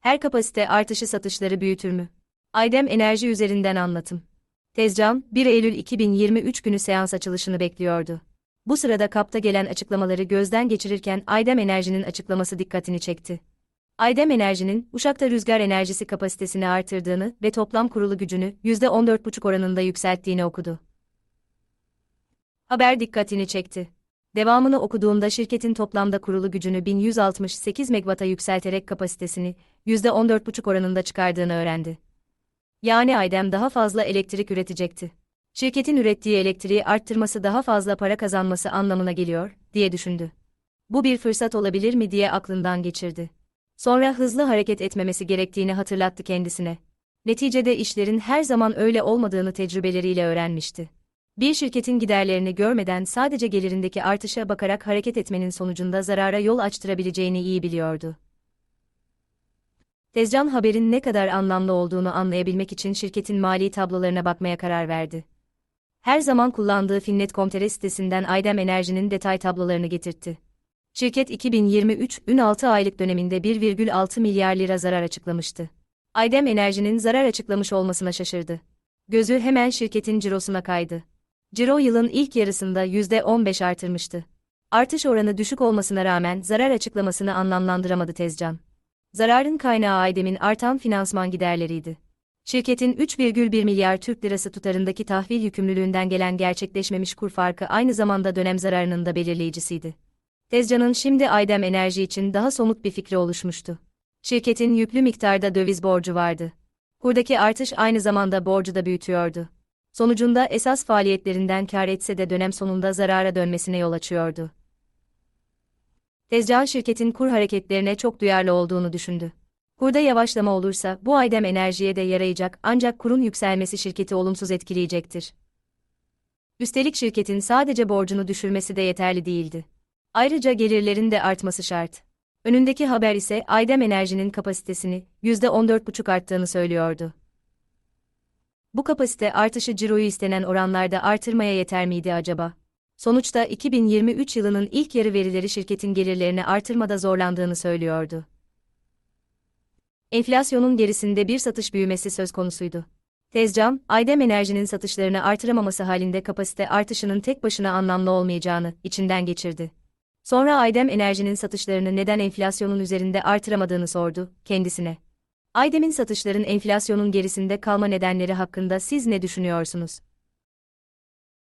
Her kapasite artışı satışları büyütür mü? Aydem Enerji üzerinden anlatım. Tezcan, 1 Eylül 2023 günü seans açılışını bekliyordu. Bu sırada kapta gelen açıklamaları gözden geçirirken Aydem Enerji'nin açıklaması dikkatini çekti. Aydem Enerji'nin Uşak'ta rüzgar enerjisi kapasitesini artırdığını ve toplam kurulu gücünü %14,5 oranında yükselttiğini okudu. Haber dikkatini çekti. Devamını okuduğumda şirketin toplamda kurulu gücünü 1168 MW'a yükselterek kapasitesini %14,5 oranında çıkardığını öğrendi. Yani Aydem daha fazla elektrik üretecekti. Şirketin ürettiği elektriği arttırması daha fazla para kazanması anlamına geliyor, diye düşündü. Bu bir fırsat olabilir mi diye aklından geçirdi. Sonra hızlı hareket etmemesi gerektiğini hatırlattı kendisine. Neticede işlerin her zaman öyle olmadığını tecrübeleriyle öğrenmişti. Bir şirketin giderlerini görmeden sadece gelirindeki artışa bakarak hareket etmenin sonucunda zarara yol açtırabileceğini iyi biliyordu. Tezcan haberin ne kadar anlamlı olduğunu anlayabilmek için şirketin mali tablolarına bakmaya karar verdi. Her zaman kullandığı Finnet.com.tr sitesinden Aydem Enerji'nin detay tablolarını getirtti. Şirket 2023'ün 6 aylık döneminde 1,6 milyar lira zarar açıklamıştı. Aydem Enerji'nin zarar açıklamış olmasına şaşırdı. Gözü hemen şirketin cirosuna kaydı. Ciro yılın ilk yarısında %15 artırmıştı. Artış oranı düşük olmasına rağmen zarar açıklamasını anlamlandıramadı Tezcan. Zararın kaynağı Aydem'in artan finansman giderleriydi. Şirketin 3,1 milyar Türk lirası tutarındaki tahvil yükümlülüğünden gelen gerçekleşmemiş kur farkı aynı zamanda dönem zararının da belirleyicisiydi. Tezcan'ın şimdi Aydem Enerji için daha somut bir fikri oluşmuştu. Şirketin yüklü miktarda döviz borcu vardı. Kurdaki artış aynı zamanda borcu da büyütüyordu. Sonucunda esas faaliyetlerinden kar etse de dönem sonunda zarara dönmesine yol açıyordu. Tezcan şirketin kur hareketlerine çok duyarlı olduğunu düşündü. Kurda yavaşlama olursa bu Aydem Enerji'ye de yarayacak ancak kurun yükselmesi şirketi olumsuz etkileyecektir. Üstelik şirketin sadece borcunu düşürmesi de yeterli değildi. Ayrıca gelirlerin de artması şart. Önündeki haber ise Aydem Enerji'nin kapasitesini %14,5 arttığını söylüyordu. Bu kapasite artışı ciroyu istenen oranlarda artırmaya yeter miydi acaba? Sonuçta 2023 yılının ilk yarı verileri şirketin gelirlerini artırmada zorlandığını söylüyordu. Enflasyonun gerisinde bir satış büyümesi söz konusuydu. Tezcan, Aydem Enerji'nin satışlarını artıramaması halinde kapasite artışının tek başına anlamlı olmayacağını içinden geçirdi. Sonra Aydem Enerji'nin satışlarını neden enflasyonun üzerinde artıramadığını sordu kendisine. Aydem'in satışların enflasyonun gerisinde kalma nedenleri hakkında siz ne düşünüyorsunuz?